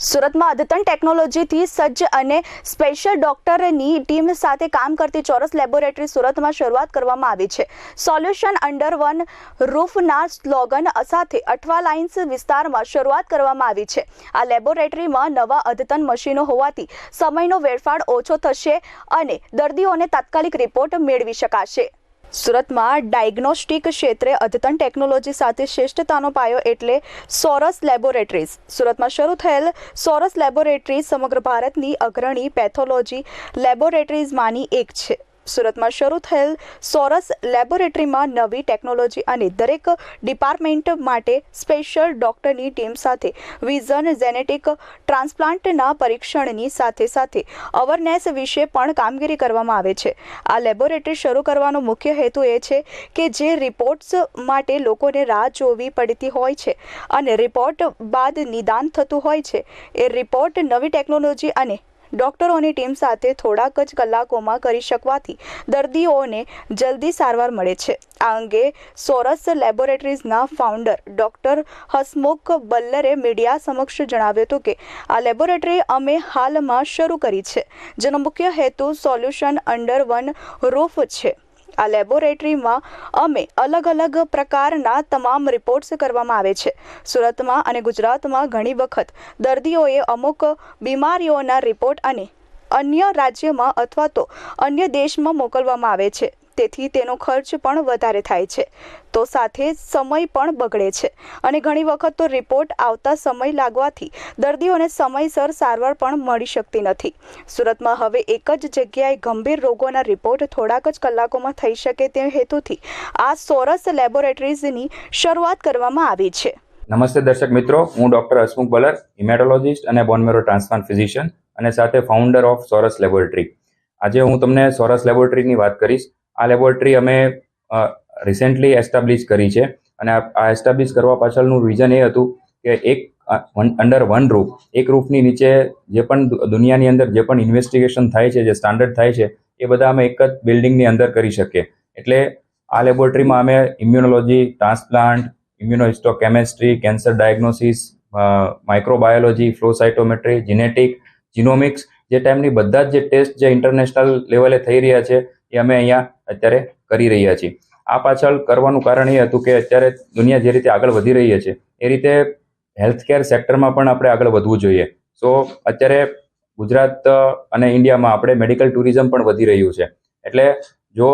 સુરતમાં અદ્યતન ટેકનોલોજીથી સજ્જ અને સ્પેશિયલ ડોક્ટરની ટીમ સાથે કામ કરતી ચોરસ લેબોરેટરી સુરતમાં શરૂઆત કરવામાં આવી છે. સોલ્યુશન અંડર વન રૂફના સ્લોગન સાથે અઠવા લાઇન્સ વિસ્તારમાં શરૂઆત કરવામાં આવી છે. આ લેબોરેટરીમાં નવા અદ્યતન મશીનો હોવાથી સમયનો વેડફાડ ઓછો થશે અને દર્દીઓને તાત્કાલિક રિપોર્ટ મેળવી શકાશે. સુરતમાં ડાયગ્નોસ્ટિક ક્ષેત્રે અદ્યતન ટેકનોલોજી સાથે શ્રેષ્ઠતાનો પાયો એટલે સોરસ લેબોરેટરીઝ. સુરતમાં શરૂ થયેલ સોરસ લેબોરેટરી સમગ્ર ભારતની અગ્રણી પેથોલોજી લેબોરેટરીઝમાંની એક છે. સુરતમાં શરૂ થયેલ સોરસ લેબોરેટરીમાં નવી ટેકનોલોજી અને દરેક ડિપાર્ટમેન્ટ માટે સ્પેશિયલ ડોક્ટરની ટીમ સાથે વિઝન જેનેટિક ટ્રાન્સપ્લાન્ટના પરીક્ષણની સાથે સાથે અવરનેસ વિશે પણ કામગીરી કરવામાં આવે છે. આ લેબોરેટરી શરૂ કરવાનો મુખ્ય હેતુ એ છે કે જે રિપોર્ટ્સ માટે લોકોને રાહ જોવી પડતી હોય છે અને રિપોર્ટ બાદ નિદાન થતું હોય છે. એ રિપોર્ટ નવી ટેકનોલોજી અને ડોક્ટરોની ટીમ સાથે થોડાક જ કલાકોમાં કરી શકવાથી દર્દીઓને જલ્દી સારવાર મળે છે. આ અંગે સોરસ લેબોરેટરીઝના ફાઉન્ડર ડોક્ટર હસમુખ બલ્લરે મીડિયા સમક્ષ જણાવ્યું હતું કે, આ લેબોરેટરી અમે હાલમાં શરૂ કરી છે, જેનો મુખ્ય હેતુ સોલ્યુશન અંડર વન રૂફ છે. આ લેબોરેટરીમાં અમે અલગ અલગ પ્રકારના તમામ રિપોર્ટ્સ કરવામાં આવે છે. સુરતમાં અને ગુજરાતમાં ઘણી વખત દર્દીઓએ અમુક બીમારીઓના રિપોર્ટ અને અન્ય રાજ્યમાં અથવા તો અન્ય દેશમાં મોકલવામાં આવે છે. તેથી તેનો ખર્ચ પણ વધારે થાય છે. તો સાથે સમય પણ બગડે છે. અને ઘણી વખત તો રિપોર્ટ આવતા સમય લાગવાથી દર્દીઓને સમયસર સારવાર પણ મળી શકતી નથી. સુરતમાં હવે એક જ જગ્યાએ ગંભીર રોગોના રિપોર્ટ થોડાક જ કલાકોમાં થઈ શકે તે હેતુથી આ સોરસ લેબોરેટરીઝની શરૂઆત કરવામાં આવી છે. નમસ્તે દર્શક મિત્રો, હું ડોક્ટર હસમુખ બલર ઇમેટોલોજિસ્ટ અને બોનમેરો ટ્રાન્સપ્લાન્ટ ફિઝિશિયન અને સાથે ફાઉન્ડર ઓફ સોરસ લેબોરેટરી. આજે હું તમને સોરસ લેબોરેટરીની વાત કરીશ. આ લેબોરેટરી અમે રિસેન્ટલી એસ્ટાબ્લિશ કરી છે. અને આ એસ્ટાબ્લિશ કરવા પાછળનું વિઝન એ હતું કે એક અંડર વન રૂફ એક રૂફની નીચે જે પણ દુનિયાની અંદર જે પણ ઇન્વેસ્ટિગેશન થાય છે, જે સ્ટાન્ડર્ડ થાય છે, એ બધા અમે એક જ બિલ્ડિંગની અંદર કરી શકીએ. એટલે આ લેબોરેટરીમાં અમે immunology transplant immunohistochemistry cancer diagnosis microbiology flow cytometry genetic genomics જે ટાઈમની બધા જ જે ટેસ્ટ જે ઇન્ટરનેશનલ લેવલે થઈ રહ્યા છે, એ અમે અહીંયા અત્યારે કરી રહ્યા છીએ. આ પાછળ કરવાનું કારણ એ હતું કે અત્યારે દુનિયા જે રીતે આગળ વધી રહી છે, એ રીતે હેલ્થકેર સેક્ટરમાં પણ આપણે આગળ વધવું જોઈએ. સો અત્યારે ગુજરાત અને ઇન્ડિયામાં આપણે મેડિકલ ટુરિઝમ પણ વધી રહ્યું છે. એટલે જો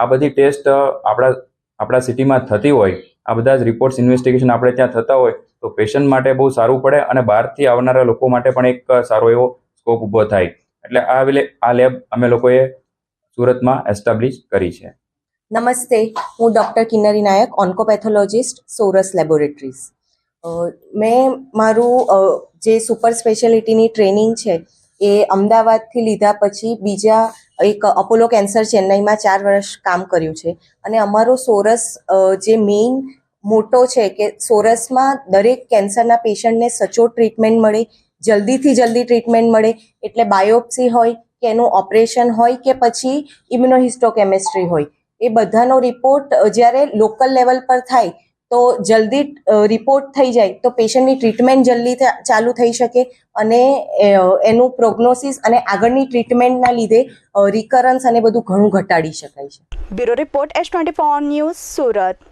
આ બધી ટેસ્ટ આપણા આપણા સિટીમાં થતી હોય, આ બધા જ રિપોર્ટ્સ ઇન્વેસ્ટિગેશન આપણે ત્યાં થતા હોય, તો પેશન્ટ માટે બહુ સારું પડે અને બહારથી આવનારા લોકો માટે પણ એક સારો એવો સ્કોપ ઊભો થાય. એટલે આ આ લેબ અમે લોકોએ સુરતમાં એસ્ટાબ્લિશ કરી છે. નમસ્તે, હું ડૉક્ટર કિન્નરી નાયક, ઓન્કોપેથોલોજિસ્ટ, સોરસ લેબોરેટરીઝ. મેં મારું જે સુપર સ્પેશિયાલિટીની ટ્રેનિંગ છે, એ અમદાવાદથી લીધા પછી બીજા એક અપોલો કેન્સર ચેન્નઈમાં ચાર વર્ષ કામ કર્યું છે. અને અમારો સોરસ જે મેઇન મોટો છે કે સોરસમાં દરેક કેન્સરના પેશન્ટને સચોટ ટ્રીટમેન્ટ મળે, જલ્દીથી જલ્દી ટ્રીટમેન્ટ મળે, એટલે બાયોપ્સી હોય કે એનું ઓપરેશન હોય કે પછી ઇમ્યુનોહિસ્ટોકેમિસ્ટ્રી હોય, એ બધાનો રિપોર્ટ જ્યારે લોકલ લેવલ પર થાય, તો જલ્દી રિપોર્ટ થઈ જાય, તો પેશન્ટની ટ્રીટમેન્ટ જલ્દી ચાલુ થઈ શકે અને એનું પ્રોગ્નોસિસ અને આગળની ટ્રીટમેન્ટના લીધે રિકરન્સ અને બધું ઘણું ઘટાડી શકાય છે. Bureau report S twenty news Surat.